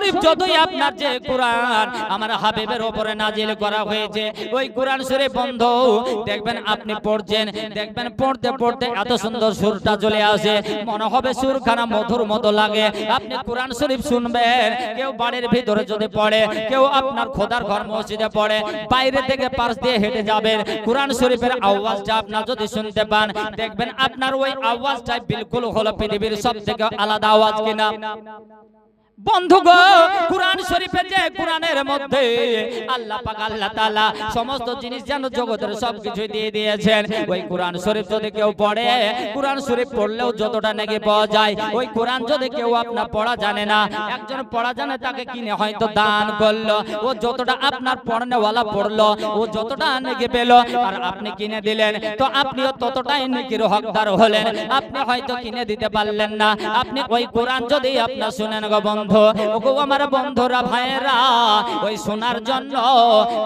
শরীফ যতই আপনার যে কোরআন আমার হাবিবের ওপরে নাজিল করা হয়েছে ওই কোরআন শরীফ বন্ধ। দেখবেন আপনি পড়ছেন দেখবেন পড়তে পড়তে এত সুন্দর সুরটা চলে আসে মনে হবে সুরখানা মধুর মতো লাগে। আপনি কোরআন শরীফ শুনবেন কেউ বাড়ির ভিতরে যদি পড়ে কেউ আপনার খোদার ঘর মসজিদে পড়ে বাইরে থেকে পাশ দিয়ে হেঁটে যাবেন কোরআন শরীফের আওয়াজটা আপনার যদি শুনতে পান দেখবেন আপনার ওই আওয়াজটাই বিলকুল হলো পৃথিবীর সব থেকে আলাদা আওয়াজ কিনা বন্ধু গো কোরআন শরীফে যে কোরআনের মধ্যে আল্লাহ পাক আল্লাহ তাআলা সমস্ত জিনিস যেন জগতের সবকিছু দিয়ে দিয়েছেন। ওই কোরআন শরীফ যদি কেউ পড়ে কোরআন শরীফ পড়লেও যতটা নাকি পাওয়া যায়। ওই কোরআন যদি কেউ আপনার পড়া জানে না একজন পড়া জানে তাকে কিনে হয়তো দান করল। ও যতটা আপনার পড়নেওয়ালা পড়ল ও যতটা নাকি পেল আর আপনি কিনে দিলেন। তো আপনিও ততটাই নাকির হকদার হলেন। আপনি হয়তো কিনে দিতে পারলেন না। আপনি ওই কোরআন যদি আপনার শুনেন গো বন্ধু ওগো আমার বন্ধুরা ভাইয়েরা, ওই শোনার জন্য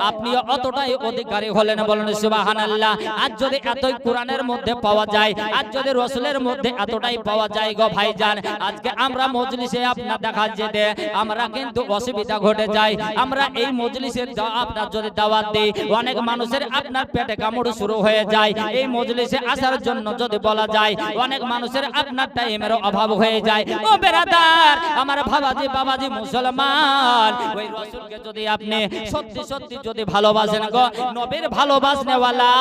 আপনি অতটাই অধিকারী হলেন বলেন, সুবহানাল্লাহ। আজ যদি এতই কোরআনের মধ্যে পাওয়া যায় আজ যদি রসুলের মধ্যে এতটাই পাওয়া যায় গো ভাইজান, আজকে আমরা মজলিসে আপনার দেখা যেতে, আমরা কিন্তু অসুবিধা ঘটে যায় আমরা এই মজলিসের আপনার যদি দাওয়াত দিই, অনেক মানুষের আপনার পেটে কামড় শুরু হয়ে যায়। এই মজলিসে আসার জন্য যদি বলা যায়, অনেক মানুষের আপনার টাইমের অভাব হয়ে যায়। ও বেরাদার, আমার বাবাজি বাবাজি, মুসলমান। ওই রসুলকে যদি আপনি সত্যি সত্যি যদি ভালোবাসেন গো, নবীর ভালোবাসনেওয়ালা,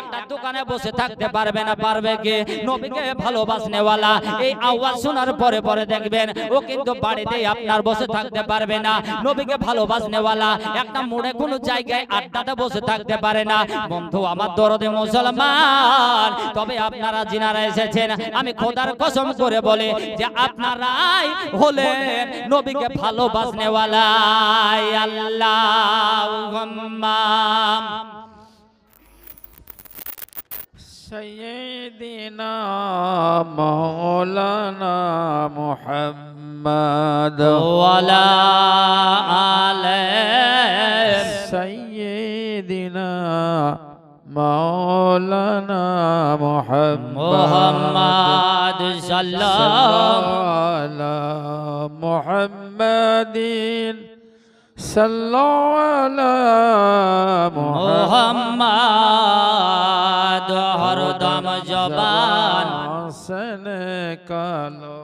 একটা দোকানে বসে থাকতে পারবে না, পারবে কি? নবীকে ভালোবাসনেওয়ালা, এই আওয়াজ শোনার পরে পরে দেখবেন, ও কিন্তু বাড়িতে আপনার বসে থাকতে পারবে না। নবীকে ভালোবাসনেওয়ালা, একটা মোড়ে কোনো জায়গায় আড্ডাতে বসে থাকতে পারে না। বন্ধু, আমার দরদে মুসলমান, তবে আপনারা যিনারা এসেছেন, আমি খোদার কসম করে বলে যে আপনারাই হলেন নবীকে ভালোবাসনেওয়ালা আল্লাহ سيدنا مولانا محمد ওয়ালা আলে سيدنا مولانا محمد মোহাম্মদ সাল্লাম على محمد صلى على محمد মোহাম্মদ হরদম জবান حسن কালো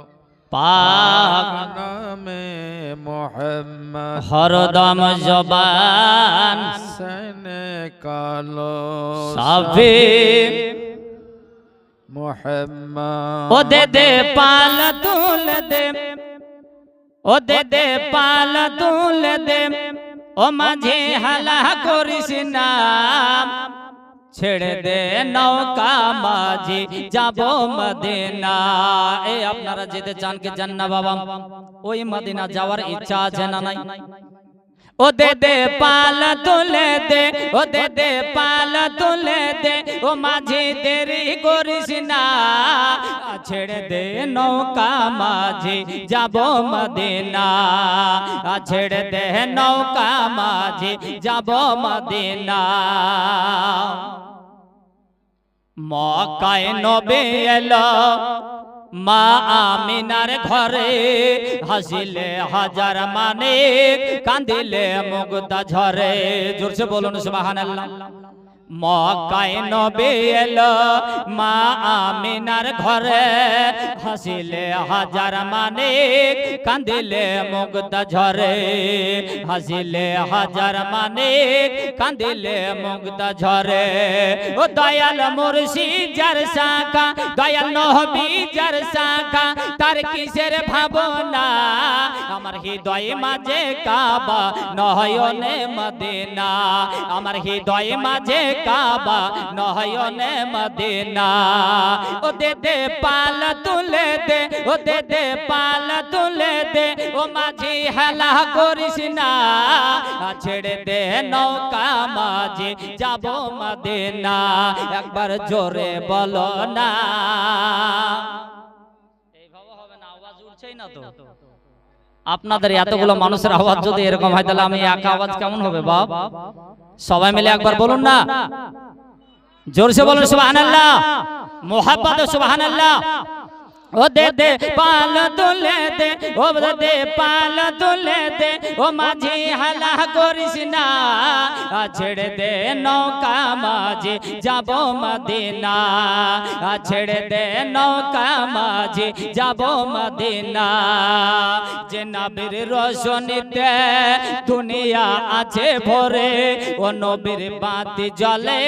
পাক নামে মোহাম্মদ হরদম জবান হাসান কালো সাফি মোহাম্মদ ও দে দে পাল তুল দে ও দে দে পাল তুলে দে, ও মাঝে হালা করিস না। ছেড়ে দে নৌকা মাঝি, যাব মদিনা। এ আপনারা যেতে চান কি জান না বাবা? ওই মদিনা যাওয়ার ইচ্ছা আছে না নাই? ও দে দে পাল তুলে দে ও দে দে পাল তুলে দে ও মাঝে দেরি করিস না। ছেড়ে দে নৌকা মাঝে যাব মদিনা। ছেড়ে দে নৌকা মাঝে যাব মদিনা। মকায় নবে এলো। মা আমিনার ঘরে হাসিলে হাজার মানে কান্দিলে মুগদা ঝরে। জোরসে বলুন সুবহানাল্লাহ। মকায় নবে এলো মা আমিনার ঘরে হাসিলে হাজার মানে কান্দিলে মুগদা ঝরে। হাসিলে হাজার মানে কান্দিলে মুগদা ঝরে। ও দয়াল মুর্শিদ যার শাখা। দয়াল নহবি যার শাখা। তার কিসের ভাবনা? আমার হৃদয় মাঝে কাবা নহয়নে মদিনা। আমার হৃদয় মাঝে কাবা নহয়নে মদিনা। ও দে দে পাল তুলে দে ও দে দে পাল তুলে দে ও মাঝি হেলা করিস না ছেড়ে দে নৌকা মাঝি যাব মদিনা। একবার জোরে বলো না। এইভাবে হবে না আওয়াজ উঠছেই না তো। আপনাদের এতগুলো মানুষের আওয়াজ যদি এরকম হয় তাহলে আমি একা আওয়াজ কেমন হবে বাপ? সবাই মিলে একবার বলুন না। জোরসে বলুন সুবহানাল্লাহ। মোহাব্বত সুবহানাল্লাহ। ও দে দে পাল তুলে দে ও দে দে পাল তুলে দে ও মাঝি হালা করিস না আ ছেড়ে দে নৌকা মাঝি যাব মদিনা ছেড়ে দে নৌকা মাঝি যাব মদিনা যে নবীর রোশনীতে দুনিয়া আছে ভরে ও নবীর বাতি জ্বলে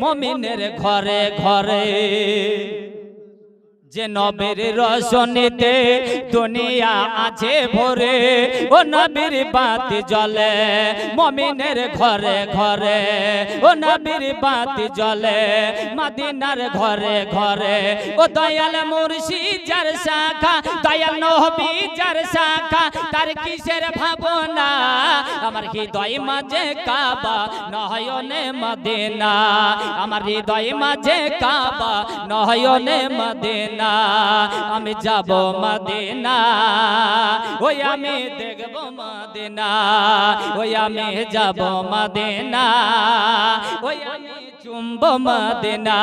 মমিনের ঘরে ঘরে। যে নবের রসনেতে দুনিয়া আছে ভরে ও নবীর বাতি জ্বলে, মমিনের ঘরে ঘরে। ও নবীর বাতি জ্বলে, মদিনার ঘরে ঘরে। ও দয়াল মুর্শিদ যার শাখা, দয়াল নবী যার শাখা, তার কিসের ভাবনা? আমার হৃদয় মাঝে কাবা নহয়নে মদিনা। আমার হৃদয় মাঝে কাবা নহয়নে মদিনা। আমি যাব মদিনা। ওই আমি দেখব মদিনা। ওই আমি যাব মদিনা। ওই আমি চুম্ব মদিনা।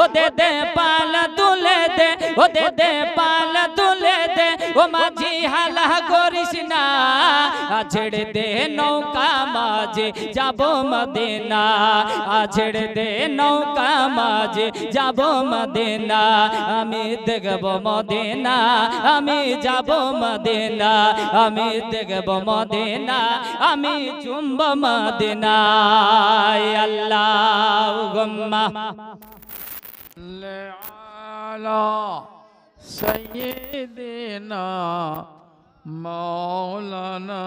ও দে দে পাল তুলে দে ও দে দে পাল তুলে দে। ও মাঝি হালা আ ছেড়ে দে নৌকা মাঝে যাব মদিনা আ ছেড়ে দে নৌকা মাঝে যাব মদিনা আমি দেখব মদিনা আমি যাব মদিনা আমি দেখব মদিনা আমি চুম্ব মদিনা আল্লাহ গম্মা على سيدنا مولانا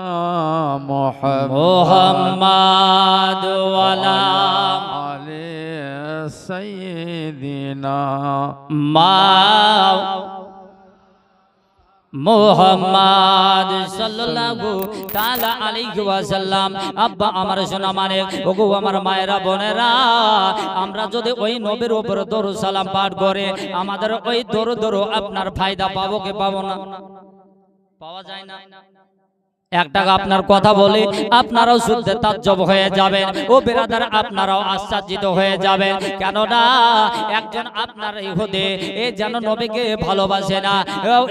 محمد মোহাম্মদ ওয়ালা علي سيدنا মা মোহাম্মদ সাল্লাল্লাহু তাআলা আলাইহি ওয়াসাল্লাম আব্বা আমার সোনা মানে ওগো আমার মায়েরা বোনেরা আমরা যদি ওই নবীর উপর দরুদ সালাম পাঠ করে আমাদের ওই দরুদ দরু আপনার ফায়দা পাবো কি পাবো না পাওয়া যায় না। এক টাকা আপনার কথা বলে, আপনারাও শুদ্ধে তাজ্জব হয়ে যাবেন। ও বেরাদার, আপনারাও আশ্চর্যিত হয়ে যাবেন। কেননা একজন আপনার ইহুদে, এ যেন নবীকে ভালোবাসে না।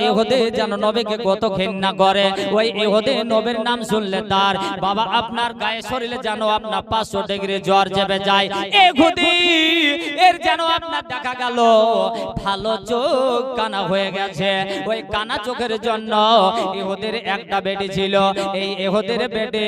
ইহুদে যেন নবীকে কত ঘৃণা করে। ওই ইহুদে নবীর নাম শুনলে তার বাবা আপনার গায়ে শরীরে যেন আপনার পাঁচশো ডিগ্রি জ্বর চেপে যায়। ইহুদি, এর যেন আপনার দেখা গেল, ভালো চোখ, কানা হয়ে গেছে। ওই কানা চোখের জন্য ইহুদের একটা বেটি ছিল। এই ইহুদের বেটি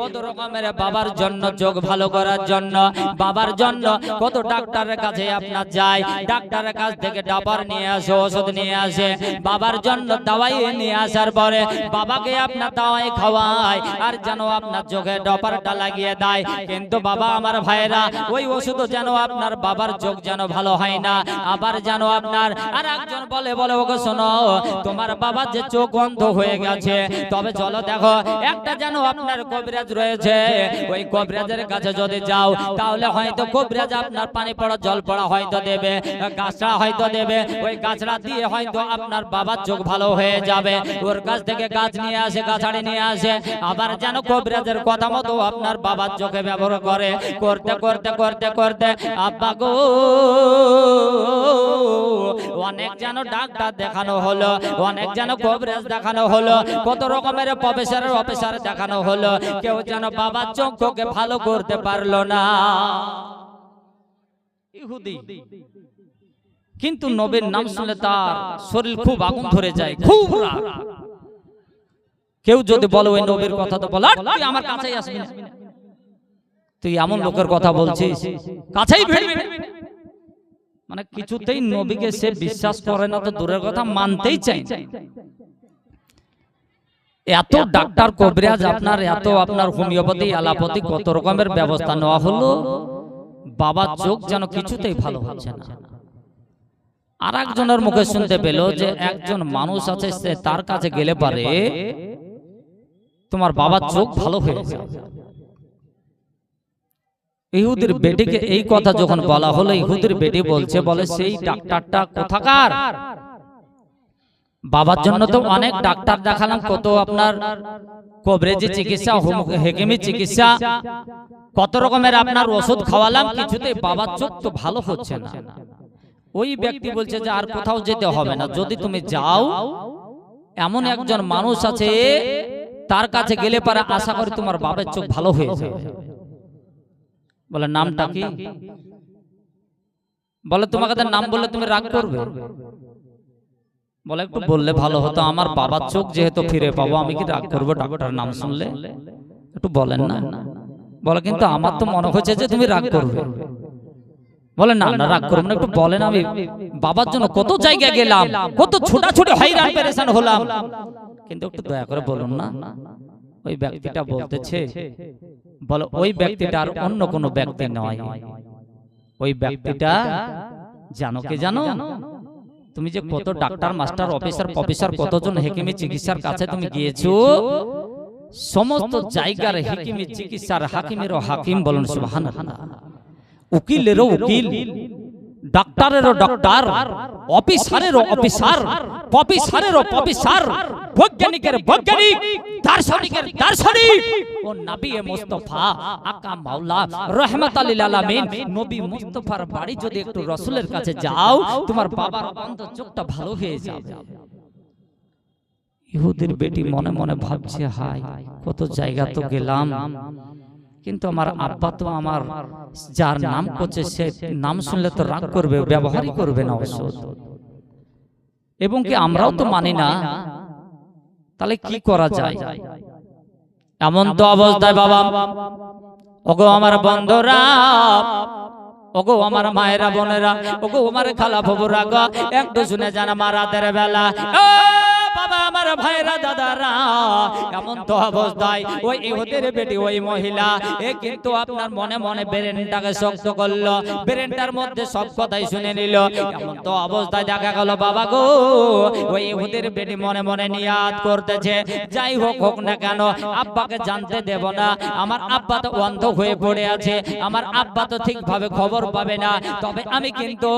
কত রকমের বাবার জন্য চোখ ভালো করার জন্য, বাবার জন্য কত ডাক্তারের কাছে আপনার যায়, ডাক্তারের কাছ থেকে ডাবার নিয়ে আসে, ওষুধ নিয়ে আসে, বাবার জন্য দাওয়াই নিয়ে আসার পরে বাবাকে আপনার দাওয়াই খাওয়ায় আর যেন আপনার চোখে ডপারটা লাগিয়ে দেয়। কিন্তু বাবা আমার ভাইরা ওই ওষুধ যেন আপনার বাবার চোখ যেন ভালো হয় না, আবার যেন আপনার আর একজন বলে বলে ওকে শোনো, তোমার বাবার যে চোখ অন্ধ হয়ে গেছে, তবে চলো দেখো একটা যেন আপনার কবিরাজ রয়েছে, ওই কবিরাজের কাছে যদি যাও, তাহলে হয়তো কবিরাজ আপনার পানি পড়া, জল পড়া হয়তো দেবে গাছড়া হয়তো দেবে, ওই গাছড়া দিয়ে হয়তো আপনার বাবার চোখ ভালো হয়ে যাবে। ওর কাছ থেকে গাছ নিয়ে আসে গাছাড়ি নিয়ে আসে, আবার যেন কবিরাজের কথা মতো আপনার বাবার চোখে ব্যবহার করে। করতে করতে করতে করতে, আব্বা গো, অনেক যেন ডাক্তার দেখানো হলো, অনেক যেন কবিরাজ দেখানো হলো, কত রকমের প্রফেসরের অফিসার দেখানো হলো কেউ যেন বাবার চোখকে ভালো করতে পারল না। ইহুদি। কিন্তু নবীর নাম শুনলে তার শরীর খুব আগুন ধরে যায় খুব কেউ যদি বলে ওই নবীর কথা তো বল তুই আমার কাছেই আসবি না। তুই এমন লোকের কথা বলছিস কাছেই ভিড়বি মানে কিছুতেই নবীকে সে বিশ্বাস করে না তো দূরের কথা মানতেই চাই। এত ডাক্তার কবিরাজ আপনার এত আপনার হোমিওপ্যাথি অ্যালোপ্যাথি কত রকমের ব্যবস্থা নেওয়া হলো? বাবার চোখ যেন কিছুতেই ভালো হচ্ছে না। আর একজনের মুখে শুনতে পেল যে একজন মানুষ আছে সে তার কাছে গেলে পারে তোমার বাবার চোখ ভালো হয়ে ইহুদির বেটিকে এই কথা যখন বলা হলো ইহুদির বেটি বলছে বলে সেই ডাক্তারটা কোথাকার? বাবার জন্য তো অনেক ডাক্তার দেখালাম কত আপনার কবরেজি চিকিৎসা হেকিমি চিকিৎসা কত রকমের আপনার ওষুধ খাওয়ালাম কিছুতে বাবার চোখ তো ভালো হচ্ছে না। ওই ব্যক্তি বলছে যে আর কোথাও যেতে হবে না যদি তুমি যাও এমন একজন মানুষ আছে তার কাছে গেলে পারে আশা করি তোমার বাবার চোখ ভালো হয়ে যাবে বলে নামটা কি? বলে তোমাকে নাম বললে তুমি রাগ করবে? বলে একটু বললে ভালো হতো আমার বাবার চোখ যেহেতু ফিরে পাবো আমি কি রাগ করব ডাক্তার নাম শুনলে? একটু বলেন না। বলে কিন্তু আমার তো মনে হচ্ছে যে তুমি রাগ করবে। বলে না না রাগ করব না একটু বলেন আমি বাবার জন্য কত জায়গায় গেলাম কত ছোটাছুটি হয়রান পেরেশান হলাম। কিন্তু একটু দয়া করে বলুন না ওই ব্যক্তিটা বলতেছে বলো ওই ব্যক্তিটা আর অন্য কোনো ব্যক্তি নয়। ওই ব্যক্তিটা জানো কে জানো? তুমি যে কত ডাক্তার মাস্টার অফিসার প্রফেসর কতজন হেকিমি চিকিৎসার কাছে তুমি গিয়েছো? সমস্ত জায়গার হেকিমি চিকিৎসার হাকিমের হাকিম বলুন সুবহানাল্লাহ। উকিলেরও উকিল। ডাক্তারেরও ডাক্তার অফিসারেরও অফিসার প্রফেসরেরও প্রফেসর বৈজ্ঞানিকের বৈজ্ঞানিক দার্শনিকের দার্শনিক। ও নবী মুস্তাফা আকা মাওলা আলামিন। নবী মুস্তাফার বাড়ি যদি একটু রসুলের কাছে যাও তোমার বাবার অন্ধ চোখটা ভালো হয়ে যাবে। ইহুদির বেটি মনে মনে ভাবছে হাই কত জায়গা তো গেলাম। কিন্তু আমার আব্বা তো আমার যার নাম করছে সে নাম শুনলে তো রাগ করবে ব্যবহারই করবে না ওষুধ এবং কি আমরাও তো মানি না? তাহলে কি করা যায়? এমন তো অবস্থায় বাবা ওগো আমার বন্ধুরা ওগো আমার মায়েরা বোনেরা ওগো আমার খালা ফুবুরা গো একটু শুনে যান আমার রাতের বেলা। আমার ভাইরা দাদারা, এমন তো অবস্থায় ওই ইহুদের বেটি, ওই মহিলা, এ কিন্তু আপনার মনে মনে ব্রেনটাকে শক্ত করল, ব্রেনটার মধ্যে সব কথাই শুনে নিল। এমন তো অবস্থায় দেখা গেল, বাবা গো, ওই ইহুদের বেটি মনে মনে নিয়াদ করতেছে। যাই হোক হোক না কেন, আব্বাকে জানতে দেব না। আমার আব্বা তো অন্ধ হয়ে পড়ে আছে, আমার আব্বা তো ঠিকভাবে খবর পাবে না। তবে আমি কিন্তু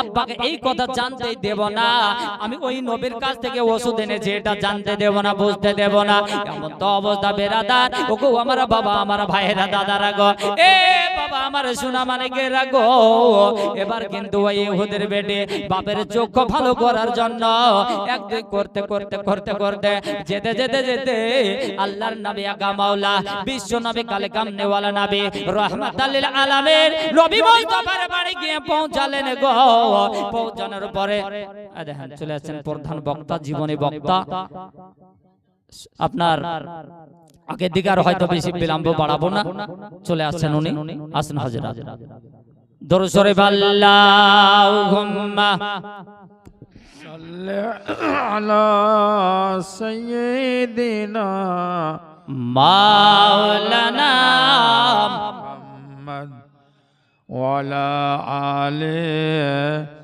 আব্বাকে এই কথা জানতেই দেব না। আমি ওই নবীর কাছ থেকে ওষুধ এনেছি এটা জানতে দেব না, বুঝতে দেব না। এমন তো অবস্থা, বেরাদার। ওগো, আমার বাবা, আমার ভাইয়েরা, দাদারা গো। এ, বাবা, আমার সোনা মানে কে রাগো এবার কিন্তু ওই ইহুদের বেটে বাপের চোখ ভালো করার জন্য এক দুই করতে করতে করতে করতে, যেতে যেতে যেতে আল্লাহর নবী আগা মাওলা, বিশ্ব নবী কালে কামনেওয়ালা নবী, রহমাতাল্লিল আলামিন নবী মুস্তাফার বাড়ি গিয়ে পৌঁছালেন গো। পৌঁছানোর পরে দেখেন চলে আসছেন প্রধান বক্তা, জীবনী বক্তা। আপনার আগের দিকে আর হয়তো বেশি বিলম্ব বাড়াবো না। চলে আসছেন উনি আসেন হাজিরা। দরসরে বাল্লাহুম্মা সাল্লি আলা সাইয়্যিদিনা মাওলানা মুহাম্মদ ওয়া আলা আলিহি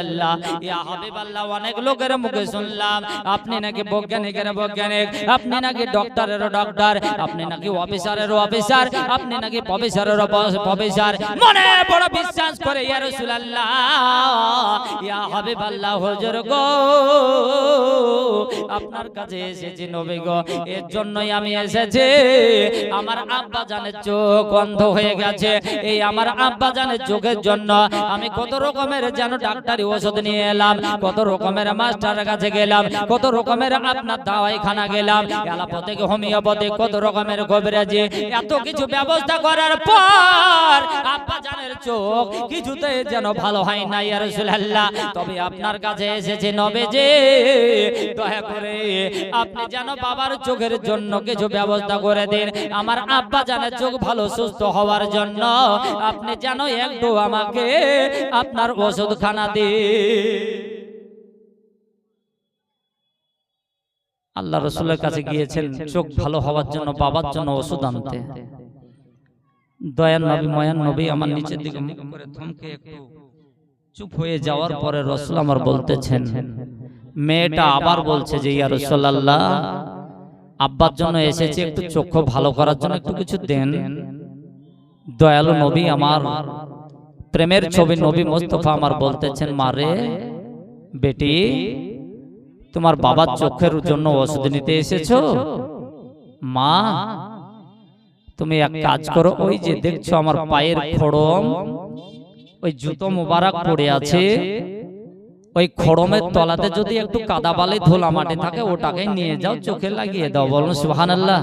রাসূলুল্লাহ। ইয়া হাবিবাল্লাহ অনেক লোকের মুখে শুনলাম। আপনি নাকি বৈজ্ঞানিকের বৈজ্ঞানিক আপনি নাকি ডক্টরেরও ডক্টর আপনি নাকি অফিসারেরও অফিসার আপনি নাকি প্রফেসরেরও প্রফেসর। মনে বড় বিশ্বাস করে ইয়া রাসূলুল্লাহ ইয়া হাবিবাল্লাহ হুজুর গো আপনার কাছে এসেছি নবী গো এর জন্যই আমি এসেছি। আমার আব্বা জানের চোখ অন্ধ হয়ে গেছে। এই আমার আব্বা জানের চোখের জন্য আমি কত রকমের যেন ডাক্তারি ওষুধ নিয়ে এলাম, কত রকমের মাস্টারের কাছে গেলাম, কত রকমের আপনার দাওয়াইখানা গেলাম এলাপথিক হোমিওপ্যাথিক কত রকমের কবিরাজি এত কিছু ব্যবস্থা করার পর আব্বা জানের চোখ কিছুতে যেন ভালো হয় না ইয়া রাসূলুল্লাহ। তবে আপনার কাছে এসেছে নবে যে দয়া করে আপনি যেন বাবার চোখের জন্য কিছু ব্যবস্থা করে দিন, আমার আব্বা জানের চোখ ভালো, সুস্থ হওয়ার জন্য আপনি যেন একটু আমাকে আপনার ওষুধ খানা দিন। আল্লাহ রসুলের কাছে গিয়েছেন চোখ ভালো হওয়ার জন্য বাবার জন্য ওষুধ আনতে। দয়ার নবী ময়ান নবী আমার নিচের দিকে মুখ করে থমকে একটু চুপ হয়ে যাওয়ার পরে রসুল আমার বলতেছেন মেয়েটা আবার বলছে যে ইয়া রসুল্লাহ আব্বার জন্য এসেছে একটু চক্ষু ভালো করার জন্য একটু কিছু দেন। দয়ালু নবী আমার প্রেমের ছবি নবী মোস্তফা আমার বলতেছেন মারে বেটি তোমার বাবার চোখের জন্য ওষুধ নিতে এসেছ? মা তুমি এক কাজ করো ওই যে দেখছ আমার পায়ের খড়ম ওই জুতো মোবারক পড়ে আছে ওই খড়মের তলাতে যদি একটু কাদা বালি ধোলা মাটি থাকে ওটাকে নিয়ে যাও চোখে লাগিয়ে দাও বলুন সুবহানাল্লাহ।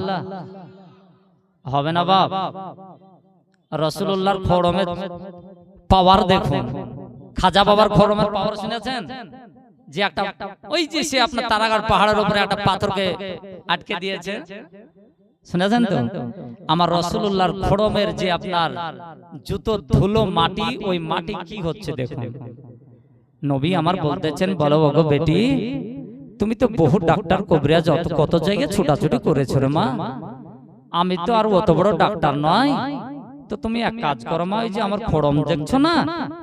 হবে না বাপ? রসুল্লাহর খড়মের পাওয়ার দেখুন। খাজা বাবার খড়মের পাওয়ার শুনেছেন? যে একটা ওই যে সে আপনার তারাগার পাহাড়ের উপরে একটা পাথরকে আটকে দিয়েছে। শুনেছেন তো? আমার রসুল্লাহর খড়মের যে আপনার জুতো ধুলো মাটি ওই মাটি কি হচ্ছে দেখুন। নবী আমার বলতেছেন বলো ওগো বেটি তুমি তো বহু ডাক্তার কবিরাজ অত কত জায়গায় ছোটাছুটি করেছ রে মা। আমি তো আর অত বড় ডাক্তার নয়। তো তুমি এক কাজ করো মা ওই যে আমার খড়ম দেখছ না?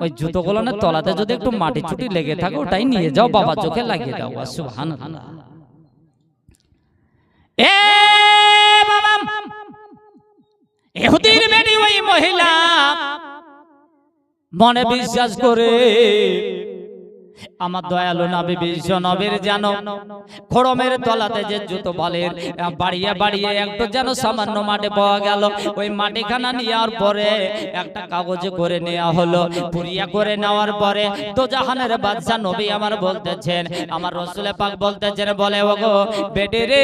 ওই জুতো গোলানের তলাতে যদি একটু মাটি ছুটি লেগে থাকে ওটাই নিয়ে যাও বাবা চোখে লাগিয়ে দাও সুবহানাল্লাহ। এ বাবা এহুদির বেটি ওই মহিলা মনে বিশ্বাস করে আমার দয়ালু নবী বিশ্ব নবীর যেন খড়মের তলাতে যে জুতো বলের বাড়িয়ে বাড়িয়ে একটু যেন সামান্য মাঠে পাওয়া গেল। ওই মাটিখানা নেওয়ার পরে একটা কাগজে করে নেওয়া হলো পুরিয়া করে নেওয়ার পরে তো জাহানের বাদশা নবী আমার বলতেছেন আমার রসুলে পাক বলতেছেন বলে ওগো বেটে রে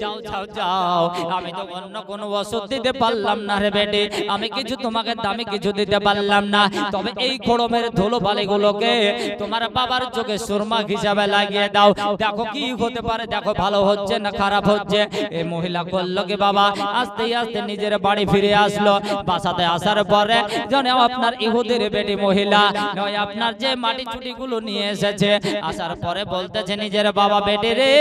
যাও যাও যাও আমি তো অন্য কোনো ওষুধ দিতে পারলাম না রে বেটে আমি কিছু তোমাকে দামি কিছু দিতে পারলাম না তবে এই খড়মের ধুলো বালিগুলোকে তোমার বাবার চোখে সুরমা হিসাবে লাগিয়ে দাও। দেখো কি হতে পারে, দেখো ভালো হচ্ছে না খারাপ হচ্ছে। এই মহিলা করল কি, বাবা, আস্তে আস্তে নিজের বাড়ি ফিরে আসলো। বাসাতে আসার পরে জানে আপনার ইহুদের বেটি মহিলা, নয়, আপনার যে মাটি চুটি গুলো নিয়ে এসেছে। আসার পরে বলতেছে, নিজের বাবা বেটে রে,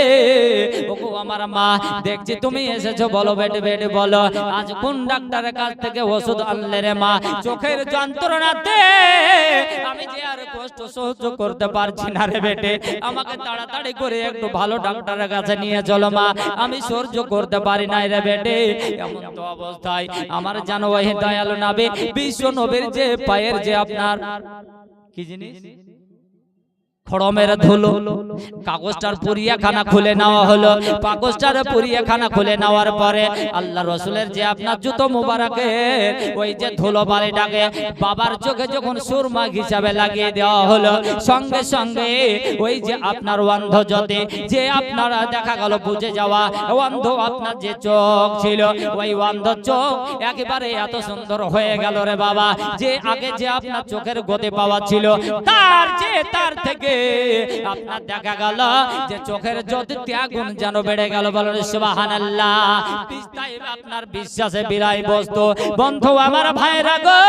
ওগো আমার মা, দেখছি তুমি এসেছ, বলো বেটে বেটে, বলো। আজ কোন ডাক্তারের কাছ থেকে ওষুধ আনলে রে মা? চোখের যন্ত্রণাতে আমি যে আর কষ্ট সহ্য করতে পারছি না রে বেটে। আমাকে তাড়াতাড়ি করে একটু ভালো ডাক্তারের কাছে নিয়ে চলো মা। আমি সহ্য করতে পারি না রে বেটে। এমন তো অবস্থায় আমার জানো ওই দয়ালু নাবে বিশ্ব নবীর যে পায়ের যে আপনার। কি জিনিস? খড়মের ধুলো। কাগজটার পুরিয়াখানা খুলে নেওয়া হলো। কাগজটার পুরিয়াখানা খুলে নেওয়ার পরে আল্লাহ রসুলের যে আপনার জুতো মুবারকে ওই যে ধুলো বালিটাকে বাবার চোখে যখন সুরমা হিসাবে লাগিয়ে দেওয়া হলো সঙ্গে সঙ্গে ওই যে আপনার অন্ধ যতে যে আপনারা দেখা গেল বুঝে যাওয়া অন্ধ আপনার যে চোখ ছিল ওই অন্ধ চোখ একেবারে এত সুন্দর হয়ে গেল রে বাবা। যে আগে যে আপনার চোখের গতি পাওয়া ছিল তার যে তার থেকে আপনার দেখা গেল যে চোখের জ্যোতি ত্যাগুন যেন বেড়ে গেল। বলেন আপনার বিশ্বাসে বিলাই বস্তু। বন্ধু, আমার ভাইরা গো,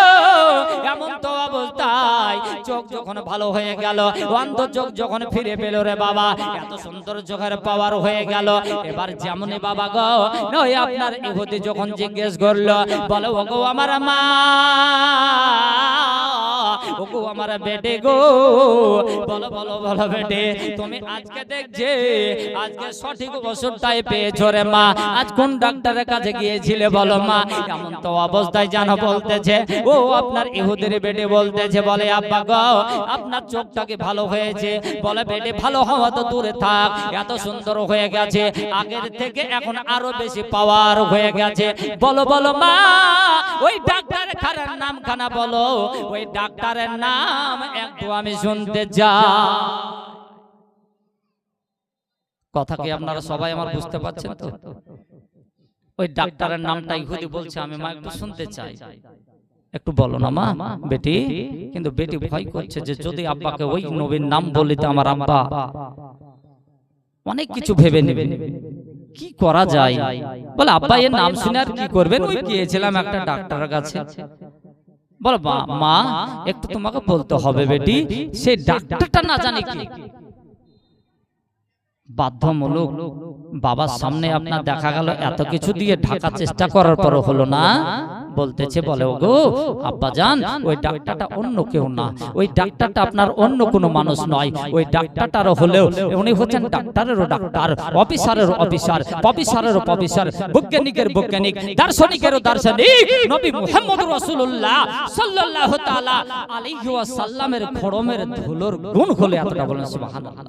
এমন তো অবস্থায় চোখ যখন ভালো হয়ে গেল অন্ধ চোখ যখন ফিরে পেল রে বাবা, এত সুন্দর চোখের পাওয়ার হয়ে গেল। এবার যেমনই বাবা গো, নয় আপনার ইহুদি যখন জিজ্ঞেস করল, বলো গো আমার মা ওগো আমার বেটে গো। বলো বলো বলো বেটে তুমি আজকে দেখছে আজকে সঠিক ওষুধটাই পেয়েছ রে মা। আজ কোন ডাক্তারের কাছে গিয়েছিলে বলো মা? এমন তো অবস্থায় জানো বলতেছে। ও আপনার ইহুদের বেটে বলতেছে বলে আব্বা গো আপনার চোখটা কি ভালো হয়েছে? বলে বেটে ভালো হওয়া তো দূরে থাক। এত সুন্দর হয়ে গেছে। আগের থেকে এখন আরও বেশি পাওয়ার হয়ে গেছে। বলো বলো মা ওই ডাক্তার খারার নাম খানা বলো। ওই ডাক্তারের নাম একটু আমি শুনতে চাই। কথা কি আপনারা সবাই আমার বুঝতে পারছেন তো? ওই ডাক্তারের নামটা ইহুদি বলছে আমি মা একটু শুনতে চাই। একটু বলো না মা বেটি। কিন্তু বেটি ভয় করছে যে যদি আব্বাকে ওই নবীর নাম বলি তো আমার আব্বা। অনেক কিছু ভেবে নেবেন কি করা যায়? বলে আব্বা এর নাম শুনে আর কি করবেন? ওই গিয়েছিলাম একটা ডাক্তারের কাছে। বল মা একটু তোমাকে বলতে হবে বেটি সে ডাক্তারটা না জানি কি? বাধ্যমূলক বাবার সামনে আপনার দেখা গেল এত কিছু দিয়ে ঢাকা চেষ্টা করার পরও হলো না? বলতেছে বলে ওগো আব্বাজান ওই ডাক্তারটা অন্য কেউ না। ওই ডাক্তারটা আপনার অন্য কোনো মানুষ নয়। ওই ডাক্তারটারও হলেও উনি হচ্ছেন ডাক্তারেরও ডাক্তার অফিসারের অফিসার অফিসারেরও অফিসার বৈজ্ঞানিকের বৈজ্ঞানিক দার্শনিকেরও দার্শনিক নবী মুহাম্মদ রাসূলুল্লাহ সাল্লাল্লাহু তাআলা আলাইহি ওয়াসাল্লামের খড়মের ধুলোর গুণ হলে এতটা বলেন সুবহানাল্লাহ।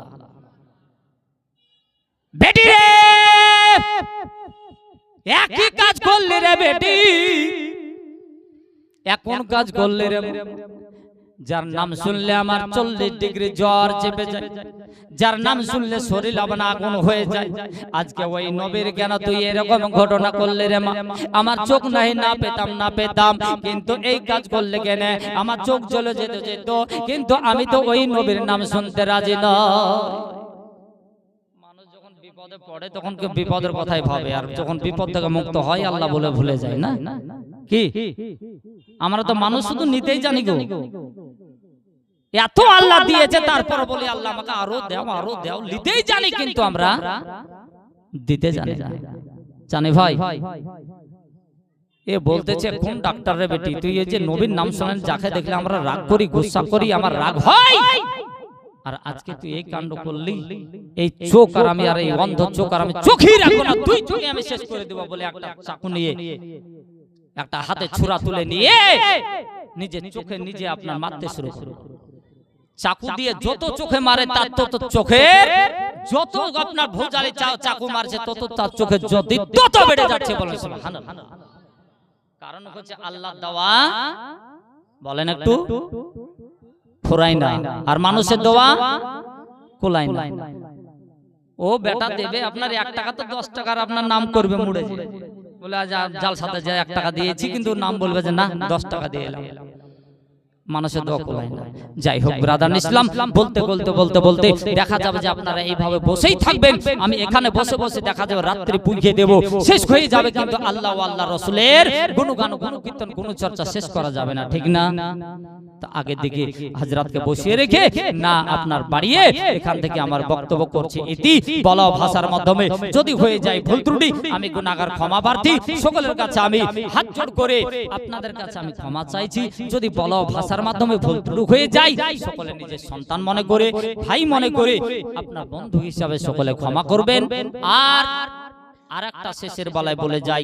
বেটি রে একই কাজ করলে রে বেটি। এখন কাজ করলে রে যার নাম শুনলে আমার চল্লিশ ডিগ্রি জ্বর চেপে যায়। যার নাম শুনলে শরীর আমার আগুন হয়ে যায়। আজকে ওই নবীর কেন তুই এরকম ঘটনা করলে রে মা। আমার চোখ নাই না পেতাম না পেতাম। কিন্তু এই কাজ করলে কেন? আমার চোখ জ্বলে যেত যেত। কিন্তু আমি তো ওই নবীর নাম শুনতে রাজি নয় যখন বিপদে পড়ে তখন কেউ বিপদের কথাই ভাবে। আর যখন বিপদ থেকে মুক্ত হয় আল্লাহ বলে ভুলে যায় না? কি? আমরা তো মানুষ শুধু নিতেই জানি গো। এত আল্লাহ দিয়েছে তারপর বলি আল্লাহ আমাকে আরও দাও আরও দাও। নিতেই জানি কিন্তু আমরা। দিতে জানি। না জানি ভাই। এ বলতেছে কোন ডাক্তার রে বেটি তুই এই যে নবীর নাম শোনেন যাকে দেখলে আমরা রাগ করি গুসা করি আমার রাগ হয়। আর আজকে তুই এই কাণ্ড করলি এই চোখ আর আমি আর এই অন্ধ চোখ আর আমি চোখই রাখব না তুই চোখে আমি শেষ করে দেবো বলে একটা চাকু নিয়ে একটা হাতে ছুরা তুলে নিয়ে নিজে চোখে নিজে আপনার মারতে শুরু করো। চাকু দিয়ে যত চোখে মারে তার তত চোখে যত আপনার ভোজালি চাকু মারছে তত তার চোখে জ্যোতি তত বেড়ে যাচ্ছে বলেন সুবহানাল্লাহ। কারণ হচ্ছে আল্লাহ দেওয়া বলেন একটু। ফুরাই না। আর মানুষের দোয়া কোলাই না। ও বেটা দেবে আপনার এক টাকা তো দশ টাকার আপনার নাম করবে মুড়ে বলে আজ জাল সাথে যায় এক টাকা দিয়েছি কিন্তু নাম বলবে যে না দশ টাকা দিয়ে এলাম। মানুষের দোয়া কোলাই না যাই হোক ব্রাদার ইসলাম বলতে বলতে বলতে বলতে দেখা যাবে যে আপনারা এইভাবে বসেই থাকবেন। আমি এখানে বসে বসে দেখা যাবে রাত্রি পুজিয়ে দেব। শেষ হয়ে যাবে কিন্তু আল্লাহ ও আল্লাহ রসুলের গুণগান গুণকীর্তন গুণচর্চা শেষ করা যাবে না ঠিক না? আগের দিকে হাজরাতকে বসিয়ে রেখে না আপনার বাড়িয়ে এখান থেকে আমার বক্তব্য করছি। ইতি বলা ভাষার মাধ্যমে। যদি হয়ে যায় ভুল ত্রুটি আমি গুণাগার ক্ষমা প্রার্থী সকলের কাছে আমি হাত জোড় করে আপনাদের কাছে আমি ক্ষমা চাইছি যদি বলা ভাষার মাধ্যমে ভুল ত্রুটি হয়ে যায় সকলে নিজের সন্তান মনে করে, ভাই মনে করে, আপনার বন্ধু হিসাবে সকলে ক্ষমা করবেন। আর আর একটা শেষের বেলায় বলে যাই